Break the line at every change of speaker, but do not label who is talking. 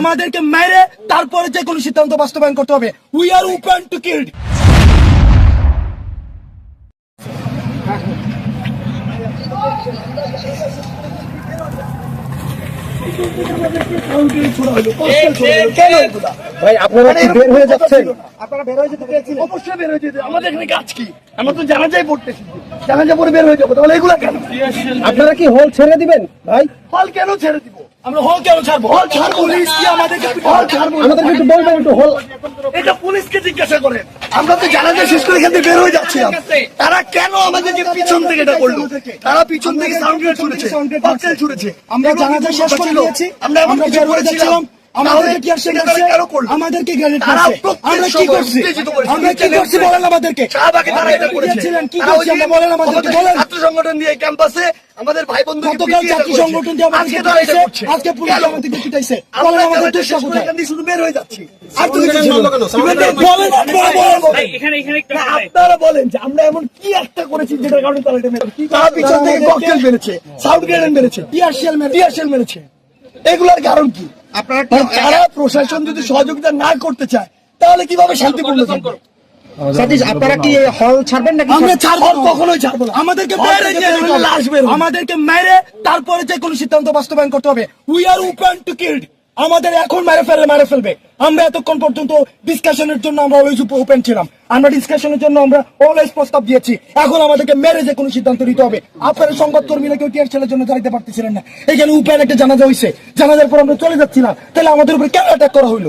আমাদেরকে মেরে তারপরে যে কোনো সিদ্ধান্ত বাস্তবায়ন করতে হবে। We are open to kill
ভাই আপনারা কি বের হয়ে যাচ্ছেন?
আপনারা বের হয়ে যেতে চেয়েছিলেন অবশ্যই বের হয়ে যেতে। আমাদের এখানে কাজ কি? আমরা তো জানাজাই পড়তেছি। জানাজা পরে বের হয়ে যাব। তাহলে এগুলা কেন?
আপনারা কি হল ছেড়ে দিবেন? ভাই?
হল কেন ছেড়ে দিব? আমরা হল কেন ছাড়বো। হল ছাড়বো। পুলিশ কি আমাদেরকে হল ছাড়বো।
আমাদেরকে একটু বলবেন একটু হল।
এটা পুলিশকে জিজ্ঞাসা করেন আমরা তো জানাজা শেষ করে এখান থেকে বের হয়ে যাচ্ছিলাম তারা কেন আমাদেরকে পিছন থেকে এটা করল? তারা পিছন থেকে সাউন্ড গ্রেড ককটেল
আমরা জানাজা শেষ করে নিয়েছি
আমরা এমন কিছু
যাচ্ছিলাম। আমাদেরকে কি আর করছে আমাদেরকে গ্রেনেড করছে আমরা কি করছি? আমরা কি করছি বলেন আমাদেরকে?
শাহবাগে তারা এটা করেছে।
কি করছি আমরা বলেন আমাদেরকে
আমাদের
বলেন।
ছাত্র সংগঠন দিয়ে ক্যাম্পাসে আমাদের ভাই বন্ধু
গতকাল জাতীয় সংগঠন দিয়ে আমাদেরকে
আজকে তারা এটা
পিটাইছে। আজকে পুলিশ আমাদেরকে পিটাইছে। বলেন আমাদের
জানাজা
দোষটা
শেষ করে
কোথায়?
শুধু বের হয়ে যাচ্ছি। আর তো কিছু বলেন আপনারা বলেন।
এখানে এখানে একটা
না,
কথা ভাই।
আপনারা বলেন যে আমরা এমন কি একটা করেছি যেটার কারণে তারা এটা মেরেছে? তারা পিছন থেকে ককটেল মেরেছে সাউন্ড গ্রেনেড মেরেছে টিয়ার শেল মেরেছে। টিয়ার শেল মেরেছে। এগুলোর কারণ কি? আপনারা তারা প্রশাসন যদি সহযোগিতা না করতে চায় তাহলে কীভাবে শান্তিপূর্ণ থাকবে?
সতীশ আপনারা কি হল ছাড়বেন নাকি
আমরা ছাড়বো। না, কখনোই ছাড়বো না।
আমাদেরকে মেরে হবে। আমাদেরকে মেরে তারপরে যে কোনো সিদ্ধান্ত বাস্তবায়ন করতে হবে। We are open to kill আমাদের এখন মেরে ফেলে মেরে ফেলবে। আমরা এতক্ষণ পর্যন্ত ডিসকাশনের জন্য আমরা অলওয়েজ ওপেন ছিলাম। আমরা ডিসকাশনের জন্য আমরা অলওয়েজ প্রস্তাব দিয়েছি। এখন আমাদেরকে মেরে যে কোনো সিদ্ধান্ত নিতে হবে। আপনারা সংবাদ কর্মীরা কেউ টিয়ার ছেলের জন্য দাঁড়াইতে পারতেছিলেন না। এখানে উপেন একটা জানাজা হয়েছে জানাজার পর আমরা চলে যাচ্ছিলাম। তাহলে আমাদের উপরে কেন অ্যাটাক করা হইল?